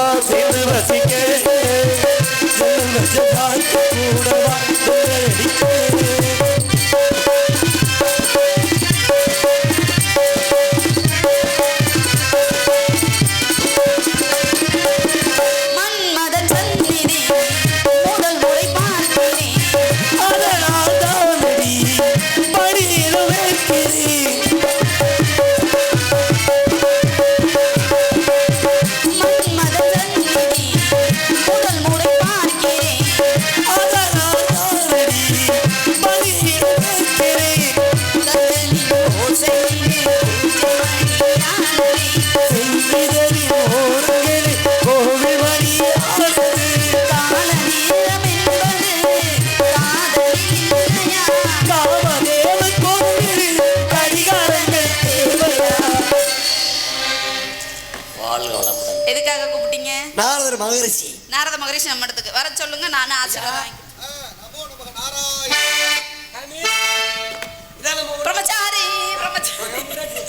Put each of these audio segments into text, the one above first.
love. நாரதர் மகரிஷி. நாரத மகரிஷி நம்ம இடத்துக்கு. வர சொல்லுங்க நானும் ஆசீர்வாதம் வாங்கி நமோ நமக நாராயண. இதான் நம்ம பிரம்மச்சாரி பிரம்மச்சாரி. பிரம்மச்சாரி.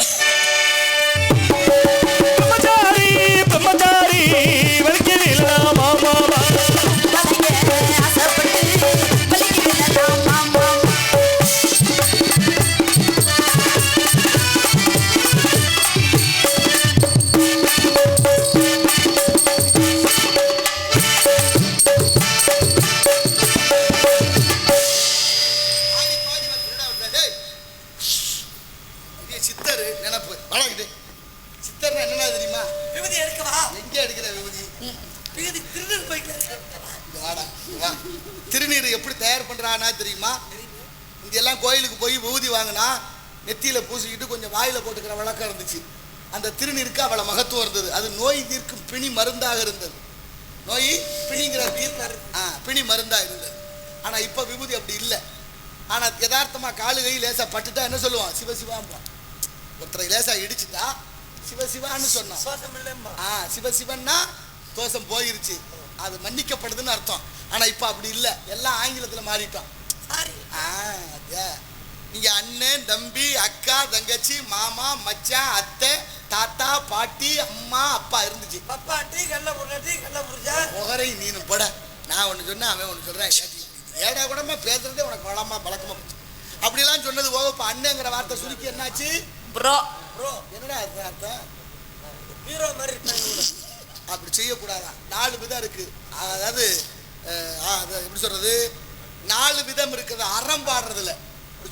சித்தர் நினப்பு. வளர்க்கிட்டு சித்தர்னா என்னன்னா தெரியுமா? விபதி எடுக்கவா எங்க எடுக்கிற விபூதி? இங்க வாடா, இங்க வா. திருநீர் எப்படி தயார் பண்றானா தெரியுமா? இங்கெல்லாம் கோயிலுக்கு போய் விபூதி வாங்கினா நெத்தியில பூசிக்கிட்டு கொஞ்சம் வாயில போட்டுக்கிற வழக்கம் இருந்துச்சு. அந்த திருநீருக்கு அவளை மகத்துவம் இருந்தது. அது நோய் தீர்க்கும் பிணி மருந்தாக இருந்தது. நோய் பிணிங்கிற தீர்க்க ஆ பிணி மருந்தாக இருந்தது. ஆனா இப்ப விபூதி அப்படி இல்லை. ஆனா யதார்த்தமா காலு கை லேசா பட்டுட்டா என்ன சொல்லுவான்? சிவசிவாம்பான். ஒருத்தரை லேசா இடிச்சுட்டா சிவசிவான்னு சொன்னான் சுவாசம் இல்லைம்மா ஆ சிவசிவன்னா தோஷம் போயிருச்சு. அது மன்னிக்கப்படுதுன்னு அர்த்தம். ஆனா இப்ப அப்படி இல்லை. எல்லாம் ஆங்கிலத்துல மாறிட்டோம். நீங்க அண்ணன் தம்பி அக்கா தங்கச்சி மாமா மச்சான் அத்தை தாத்தா பாட்டி அம்மா அப்பா இருந்துச்சு. பப்பா டீ கல்ல புரிஞ்சா டீ கல்ல புரிஞ்சா முகரை நீனு போட. நான் ஒன்று சொன்னேன் அவன் ஒன்று சொல்கிறேன் ஏடா கூடமா பேசுறதே உனக்கு வளமா பழக்கமா போச்சு. அப்படிலாம் சொன்னது போக இப்போ அண்ணங்கிற வார்த்தை சுருக்கி என்னாச்சு? ப்ரோ ப்ரோ என்னடா இது அர்த்தம்? ஹீரோ மாதிரி இருக்காங்க. அப்படி செய்யக்கூடாதான் நாலு விதம் இருக்கு. அதாவது எப்படி சொல்றது? நாலு விதம் இருக்குது. அறம் பாடுறதுல.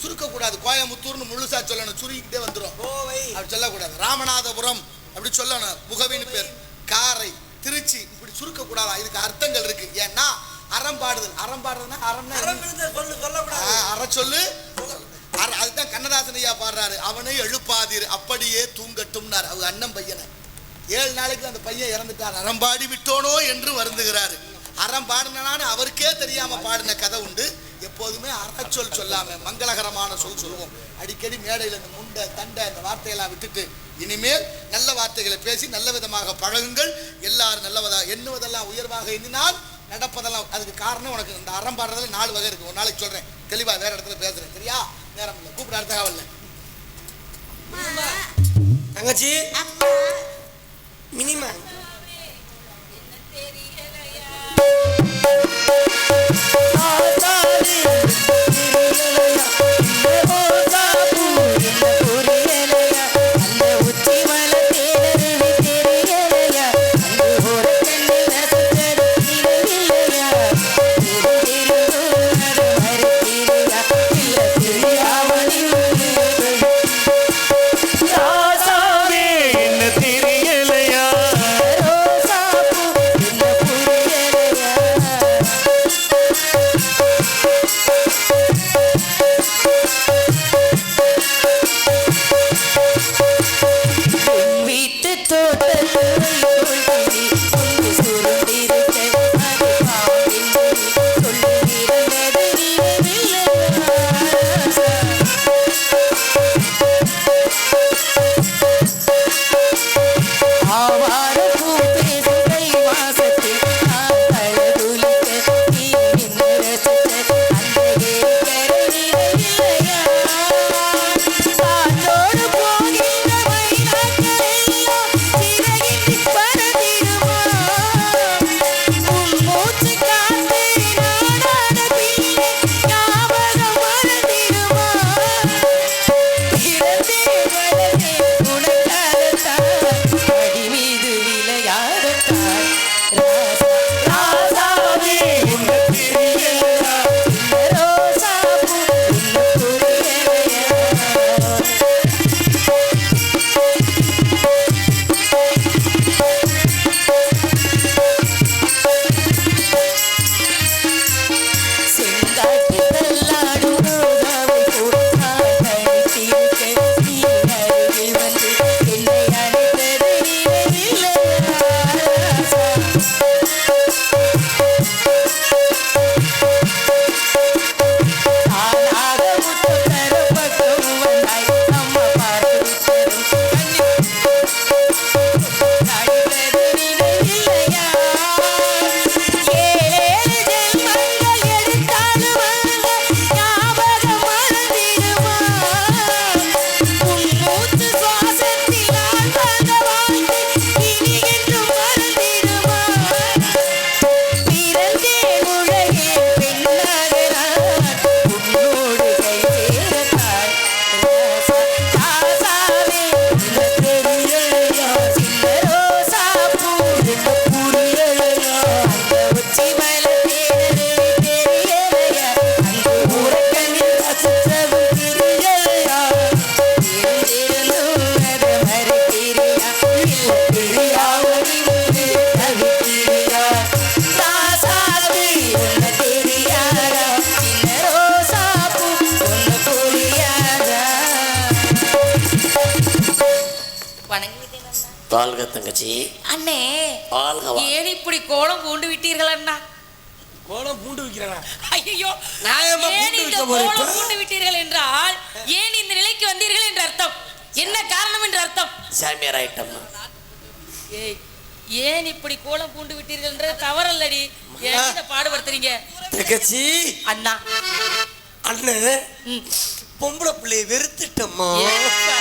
சுருக்கக்கூடாது. கோயமுத்தூர்னு முழுசா சொல்லணும். சுருக்கிட்டே வந்துடும் அப்படி சொல்லக்கூடாது. ராமநாதபுரம். அப்படி சொல்லணும். முகவின்னு பேர். காரை. திருச்சி. இப்படி சுருக்கக்கூடாதா? இதுக்கு அர்த்தங்கள் இருக்கு. ஏன்னா அறம் பாடுதல். அறம் பாடுறதுன்னா அறம் சொல்லு அற சொல்லு. அதுதான் கண்ணதாசன் ஐயா பாடுறாரு. அவனை எழுப்பாதீர் அப்படியே தூங்கட்டும்னார். அவங்க அண்ணன் பையனை. ஏழு நாளைக்கு அந்த பையன் இறந்துட்டார். அறம்பாடி விட்டோனோ என்று வருந்துகிறாரு. அறம் பாடினான்னு அவருக்கே தெரியாம பாடின கதை உண்டு. எப்போதுமே அறச்சொல் சொல்லாம மங்களகரமான சொல் சொல்லுவோம். அடிக்கடி மேடையில் இந்த முண்டை தண்டை இந்த வார்த்தையெல்லாம் விட்டுட்டு இனிமேல் நல்ல வார்த்தைகளை பேசி நல்ல விதமாக பழகுங்கள். எல்லாரும் நல்லவதா எண்ணுவதெல்லாம் உயர்வாக எண்ணினால் நடப்பதெல்லாம் அதுக்கு காரணம் உனக்கு இந்த அறம் பாடுறதுல நாலு வகை இருக்கு. ஒரு நாளைக்கு சொல்றேன். தெளிவா வேற இடத்துல பேசுறேன். சரியா? நேரம் இல்லை கூப்பிட அடுத்த காவல்ல. தங்கச்சி. மினிமா. வாழ்க தங்கச்சி. அண்ணே வாழ்க வா. ஏன் இப்படி கோலம் பூண்டு விட்டீர்கள் அண்ணா? கோலம் பூண்டு வைக்கிறேன்? ஐயோ ஏன் பூண்டு இந்த வைக்க போறேன் கோலம் இப்ப? பூண்டு விட்டீர்கள் என்றால் ஏன் இந்த நிலைக்கு வந்தீர்கள் என்று அர்த்தம்? என்ன காரணம் என்று அர்த்தம்? சாமியார் ஐட்டம்மா ஏய் ஏன் இப்படி கோலம் பூண்டு விட்டீர்கள் என்ற தவறல்லடி. ஏன் இதை பாடுபடுத்துறீங்க? தங்கச்சி. அண்ணா. அண்ணன் ம். பொம்பளை பிள்ளைய வெறுத்துட்டம்மா. ஏப்பா.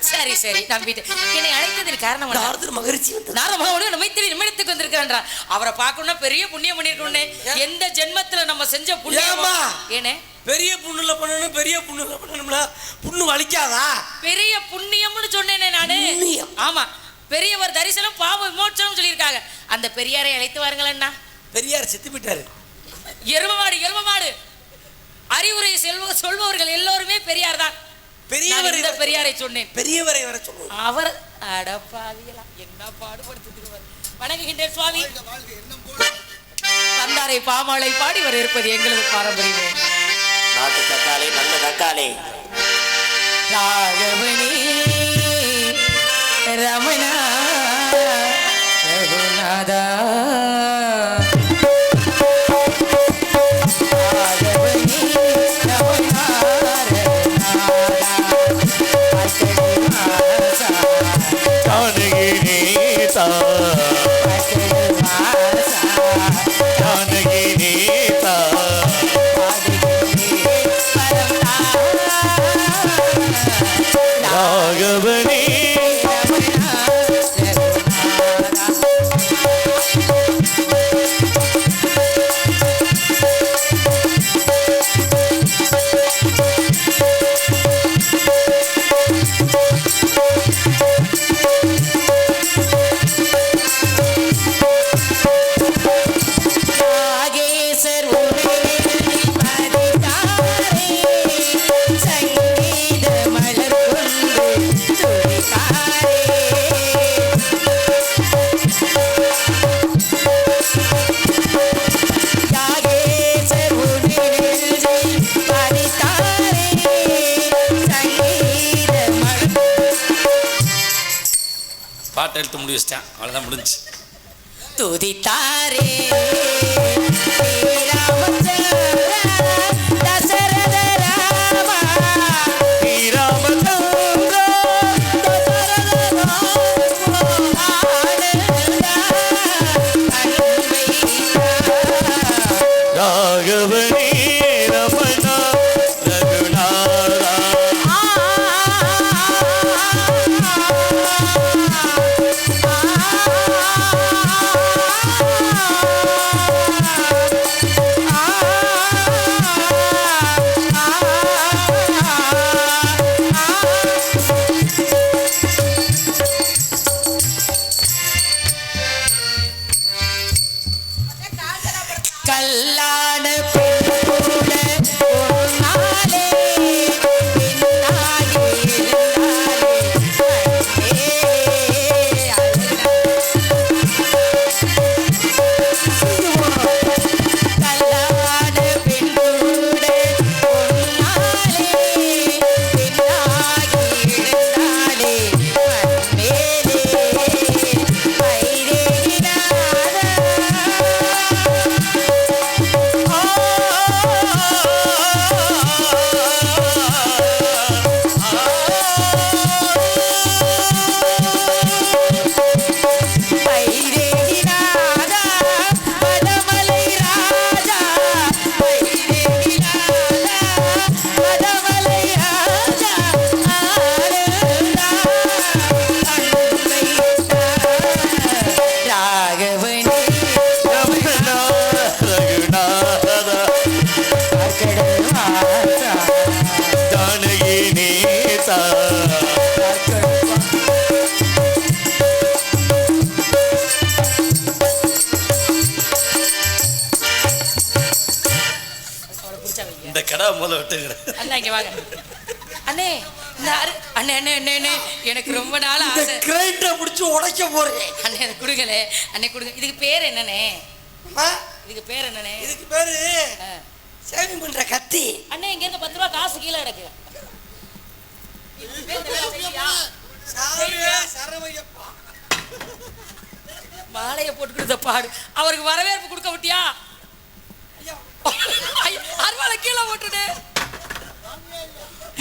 சரி சரி நம்பிட்டு என்னை அழைத்ததில் காரணம்? நாரதர் மகிழ்ச்சி வந்து நாரத பகவானும் நம்மை திரு நிமிடத்துக்கு அவரை பார்க்கணும்னா பெரிய புண்ணியம் பண்ணிருக்கோம்னே எந்த ஜென்மத்துல நம்ம செஞ்ச புண்ணியமா? ஏனே? பெரிய புண்ணுல பண்ணணும் பெரிய புண்ணுல பண்ணணும்ல. புண்ணு வலிக்காதா? பெரிய புண்ணியம்னு சொன்னேனே நானு? ஆமா. பெரியவர் தரிசனம் பாவ விமோச்சனம் சொல்லியிருக்காங்க. அந்த பெரியாரை அழைத்து வாருங்கள் அண்ணா. பெரியார் செத்து போயிட்டாரு. எருமமாடு எருமமாடு அறிவுரை செல்வ சொல்பவர்கள் எல்லோருமே பெரியார் தான். பெரியவர் இந்த பெரியாரை சொன்னேன். பெரியவரை வர சொல்லுங்க அவர் அடப்பாவியலா என்ன பாடுபடுத்துகிறவர் வணங்குகின்றேன் சுவாமி. வாழ்க, வாழ்க, எண்ணம் போல தந்தாரை பாமாலை பாடி வர இருப்பது எங்களது பாரம்பரியமே. நாட்டு தக்காளி நல்ல தக்காளி. ராகவனே ரமணா ரகுநாதா. மூடி வச்சிட்டேன் அவ்வளோதான் முடிஞ்சு துதித்தாரே. அண்ணா இங்க வாங்க. அண்ணே இந்த அரு- அண்ணே அண்ணே அண்ணே அண்ணே எனக்கு ரொம்ப நாள் ஆசை. கிரைண்டரை பிடிச்சி உடைக்க போறேன் அண்ணே எனக்கு கொடுங்களே. அண்ணே கொடுங்க. இதுக்கு பேர் என்னண்ணே? இதுக்கு பேர் என்னண்ணே? இதுக்கு பேரு. சேவிங் பண்ற கத்தி. அண்ணே இங்க இருந்து பத்து ரூபா காசு கீழே கிடக்கு மாலையை போட்டுக்கிட்டு பாடு. அவருக்கு வரவேற்பு கொடுக்க விட்டியா? ஐயா, அருவாளை கீழே போட்டுடு.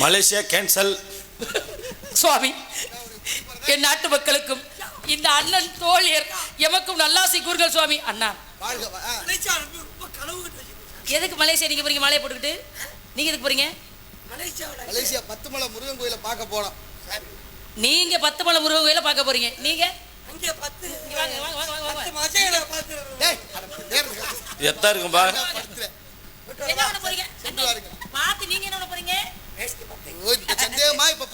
மலேசியா கேன்சல் சுவாமி என் நாட்டு மக்களுக்கும் இந்த அண்ணன் தோழியர் எமக்கும் நல்லாசை கூறுகள் சுவாமி. அண்ணா. எதுக்கு மலேசியா நீங்க போறீங்க? மாலையை போட்டுக்கிட்டு? நீங்க எதுக்கு போறீங்க? மலேசியா பத்துமலை முருகன் கோயிலை பார்க்க போனோம் நீங்க பத்து மலை முருகன் கோயில பார்க்க போறீங்க. நீங்க? அங்கே பத்து இங்க வாங்க வாங்க வாங்க வாங்க, பத்து வாங்க மசைகளை பார்த்து டேய், அட, நேரத்துக்கு வந்து எத்தா இருக்கும்பா படுத்துறேன். என்ன பண்ண போறீங்க சென்று வாருங்க. பார்த்து நீங்க என்ன பண்ண போறீங்க ஓ, இப்ப சந்தேகமா இப்ப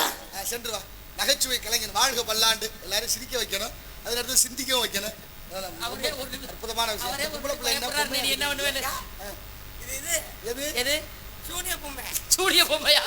ஆ, சென்று வா நகைச்சுவை கலைஞன் வாழ்க பல்லாண்டு. எல்லாரும் சிரிக்க வைக்கணும். அதன் அடுத்து சிந்திக்கவும் வைக்கணும். அதான் அவரே ஒரு அற்புதமான விஷயம். பொம்பளை பிள்ளை என்ன பண்ணுவேன்னு இது இது. எது? எது? சூனிய பொம்மை. சூரிய பொம்மையா?